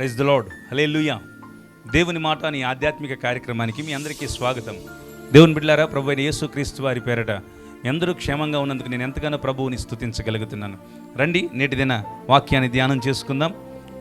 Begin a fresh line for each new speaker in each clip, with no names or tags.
Praise the lord హలే లూయా దేవుని మాట అని ఆధ్యాత్మిక కార్యక్రమానికి మీ అందరికీ స్వాగతం. దేవుని బిడ్డారా ప్రభు అయిన యేసు క్రీస్తు వారి పేరట మీ అందరూ క్షేమంగా ఉన్నందుకు నేను ఎంతగానో ప్రభువుని స్తుతించగలుగుతున్నాను. రండి నేటి దిన వాక్యాన్ని ధ్యానం చేసుకుందాం.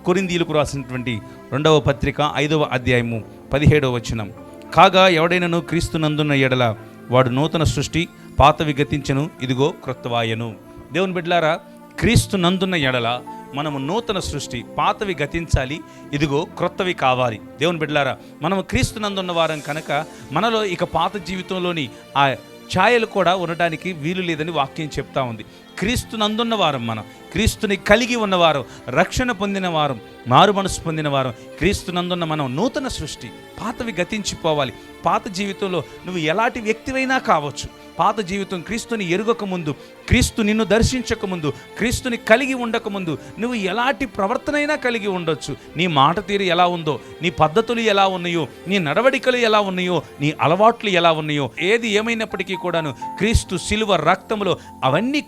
కొరిందీలకు రాసినటువంటి రెండవ పత్రిక ఐదవ అధ్యాయము పదిహేడవ వచనం. కాగా ఎవడైనను క్రీస్తు నందున్న ఎడల వాడు నూతన సృష్టి పాతవి గతించను ఇదిగో క్రొత్తవాయను. దేవుని బిడ్డలారా క్రీస్తు నందున్న ఎడల మనము నూతన సృష్టి పాతవి గతించాలి ఇదిగో క్రొత్తవి కావాలి. దేవుని బిడ్డలారా మనము క్రీస్తు నందున్న వారం కనుక మనలో ఇక పాత జీవితంలోని ఆ ఛాయలు కూడా ఉండడానికి వీలు లేదని వాక్యం చెప్తా ఉంది. క్రీస్తు నందున్న వారం మనం. క్రీస్తుని కలిగి ఉన్నవారు రక్షణ పొందిన వారం మారు మనసు పొందిన వారం క్రీస్తు నందున్న మనం నూతన సృష్టి పాతవి గతించిపోవాలి. పాత జీవితంలో నువ్వు ఎలాంటి వ్యక్తివైనా కావచ్చు. పాత జీవితం క్రీస్తుని ఎరుగక ముందు క్రీస్తు నిన్ను దర్శించక ముందు క్రీస్తుని కలిగి ఉండక ముందు నువ్వు ఎలాంటి ప్రవర్తనైనా కలిగి ఉండొచ్చు. నీ మాట తీరు ఎలా ఉందో నీ పద్ధతులు ఎలా ఉన్నాయో నీ నడవడికలు ఎలా ఉన్నాయో నీ అలవాట్లు ఎలా ఉన్నాయో ఏది ఏమైనప్పటికీ కూడాను క్రీస్తు సిలువ రక్తములో అవన్నీ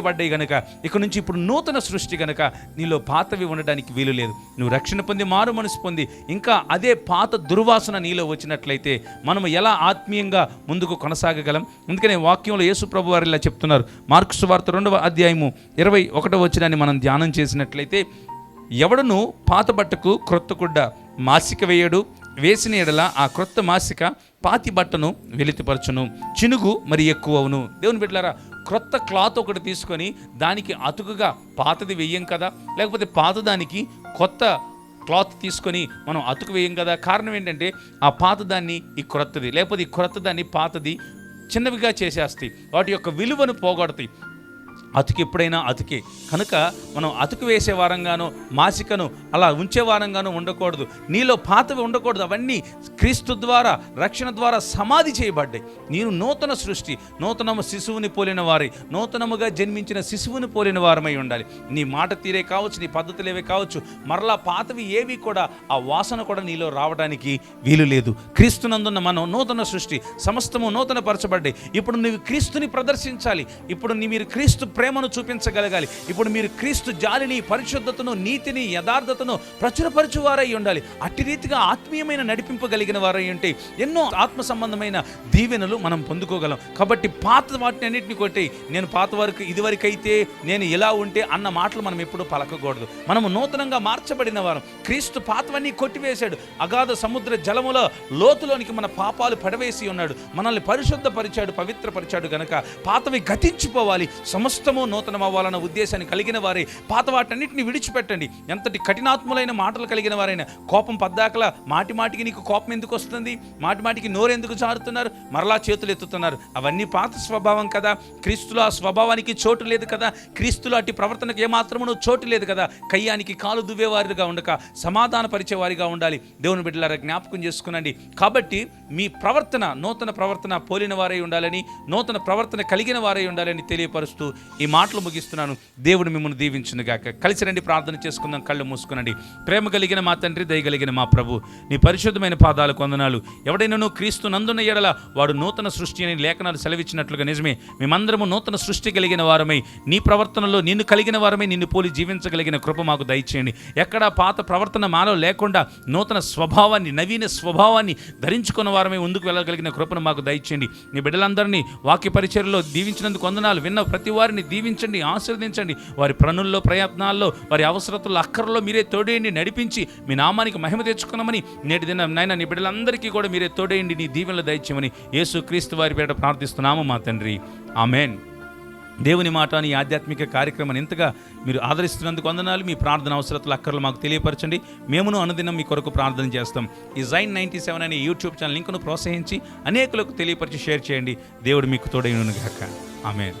కొట్టివేయబడ్డాయి గనక ఇక నుంచి ఇప్పుడు నూతన సృష్టి గనక నీలో పాతవి ఉండడానికి వీలు లేదు. నువ్వు రక్షణ పొంది మారు మనసు పొంది ఇంకా అదే పాత దుర్వాసన నీలో వచ్చినట్లయితే మనం ఎలా ఆత్మీయంగా ముందుకు కొనసాగగలం? అందుకనే వాక్యంలో యేసు ప్రభు వారు ఇలా చెప్తున్నారు. మార్క్స్ వార్త రెండవ అధ్యాయము ఇరవై ఒకటో వచ్చినాన్ని మనం ధ్యానం చేసినట్లయితే ఎవడును పాత బట్టకు క్రొత్త గుడ్డ మాసిక వేయడు. వేసిన ఎడల ఆ క్రొత్త మాసిక పాతి బట్టను వెలితిపరచును. చినుగు మరి ఎక్కువవును. దేవుని బిడ్డలారా క్రొత్త క్లాత్ ఒకటి తీసుకొని దానికి అతుకుగా పాతది వెయ్యం కదా? లేకపోతే పాతదానికి కొత్త క్లాత్ తీసుకొని మనం అతుకు వేయం కదా? కారణం ఏంటంటే ఆ పాతదాన్ని ఈ క్రొత్తది లేకపోతే ఈ క్రొత్త దాన్ని పాతది చిన్నవిగా చేసేస్తాయి. వాటి యొక్క విలువను పోగొడతాయి. అతుకు ఎప్పుడైనా అతుకే. కనుక మనం అతుకు వేసే వారంగానో మాసికను అలా ఉంచే వారంగాను ఉండకూడదు. నీలో పాతవి ఉండకూడదు. అవన్నీ క్రీస్తు ద్వారా రక్షణ ద్వారా సమాధి చేయబడ్డాయి. నేను నూతన సృష్టి నూతనము శిశువుని పోలిన వారి నూతనముగా జన్మించిన శిశువుని పోలిన వారమై ఉండాలి. నీ మాట తీరే కావచ్చు నీ పద్ధతులు ఏవి కావచ్చు మరలా పాతవి ఏవి కూడా ఆ వాసన కూడా నీలో రావడానికి వీలు లేదు. క్రీస్తునందున్న మనం నూతన సృష్టి సమస్తము నూతన పరచబడ్డాయి ఇప్పుడు నువ్వు క్రీస్తుని ప్రదర్శించాలి. ఇప్పుడు నీ మీరు క్రీస్తు ప్రేమను చూపించగలగాలి. ఇప్పుడు మీరు క్రీస్తు జాలిని పరిశుద్ధతను నీతిని యథార్థతను ప్రచురపరచువారై ఉండాలి. అట్టి రీతిగా ఆత్మీయమైన నడిపింపగలిగిన వారై ఉంటే ఎన్నో ఆత్మ సంబంధమైన దీవెనలు మనం పొందుకోగలం. కాబట్టి పాత వాటిని అన్నింటిని కొట్టి నేను పాత వరకు ఇదివరకైతే నేను ఇలా ఉంటే అన్న మాటలు మనం ఎప్పుడూ పలకకూడదు. మనము నూతనంగా మార్చబడిన వారం. క్రీస్తు పాతవన్నీ కొట్టివేశాడు. అగాధ సముద్ర జలములో లోతులోనికి మన పాపాలు పడవేసి ఉన్నాడు. మనల్ని పరిశుద్ధపరిచాడు పవిత్రపరిచాడు గనక పాతవి గతించిపోవాలి. సమస్త నూతనం అవ్వాలన్న ఉద్దేశాన్ని కలిగిన వారే పాత వాటన్నిటిని విడిచిపెట్టండి. ఎంతటి కఠినాత్ములైన మాటలు కలిగిన వారైనా కోపం పద్దాకలా మాటి మాటికి నీకు కోపం ఎందుకు వస్తుంది? మాటి మాటికి నోరు ఎందుకు జారుతున్నారు? మరలా చేతులు ఎత్తుతున్నారు. అవన్నీ పాత స్వభావం కదా. క్రీస్తులో ఆ స్వభావానికి చోటు లేదు కదా. క్రీస్తులో అట్టి ప్రవర్తనకు ఏమాత్రమును చోటు లేదు కదా. కయ్యానికి కాలు దువ్వేవారిగా ఉండక సమాధాన పరిచేవారిగా ఉండాలి. దేవుని బిడ్డలారా జ్ఞాపకం చేసుకునండి. కాబట్టి మీ ప్రవర్తన నూతన ప్రవర్తన పోలిన వారై ఉండాలని నూతన ప్రవర్తన కలిగిన వారై ఉండాలని తెలియపరుస్తూ ఈ మాటలు ముగిస్తున్నాను. దేవుడు మిమ్మల్ని దీవించును గాక. కలిసి రండి ప్రార్థన చేసుకుందాం కళ్ళు మూసుకునండి. ప్రేమ కలిగిన మా తండ్రి దయగలిగిన మా ప్రభు. నీ పరిశుద్ధమైన పాదాలు కొందనాలు ఎవడైనాను క్రీస్తు నందున్న ఎడల వాడు నూతన సృష్టి అని లేఖనాలు సెలవిచ్చినట్లుగా నిజమే. మేమందరము నూతన సృష్టి కలిగిన వారమై నీ ప్రవర్తనలో నిన్ను కలిగిన వారమై నిన్ను పోలి జీవించగలిగిన కృప మాకు దయచేయండి. ఎక్కడ పాత ప్రవర్తన మాలో లేకుండా నూతన స్వభావాన్ని నవీన స్వభావాన్ని ధరించుకున్న వారమై ముందుకు వెళ్ళగలిగిన కృపను మాకు దయచేయండి. నీ బిడ్డలందరినీ వాక్య పరిచయలో దీవించినందుకు వందనాలు. విన్న ప్రతి వారిని దీవించండి ఆశీర్వదించండి. వారి ప్రణుల్లో ప్రయత్నాల్లో వారి అవసరతల్లో అక్కర్లో మీరే తోడేయండి నడిపించి మీ నామానికి మహిమ తెచ్చుకున్నామని నేటి దిన నాయన నీ బిడ్డలందరికీ కూడా మీరే తోడేయండి నీ దీవెనలు దయచేయమని యేసు క్రీస్తు వారి పేట ప్రార్థిస్తున్నాము మా తండ్రి. ఆమెన్. దేవుని మాట అని ఆధ్యాత్మిక కార్యక్రమాన్ని ఇంతగా మీరు ఆదరిస్తున్నందుకు వందనాలు. మీ ప్రార్థన అవసరతలు అక్కర్లు మాకు తెలియపరచండి. మేమును అనుదినం మీ కొరకు ప్రార్థన చేస్తాం. ఈ జైన్ నైంటీ సెవెన్ అనే యూట్యూబ్ ఛానల్ లింక్ను ప్రోత్సహించి అనేకులకు తెలియపరిచి షేర్ చేయండి. దేవుడు మీకు తోడైనగాక ఆమె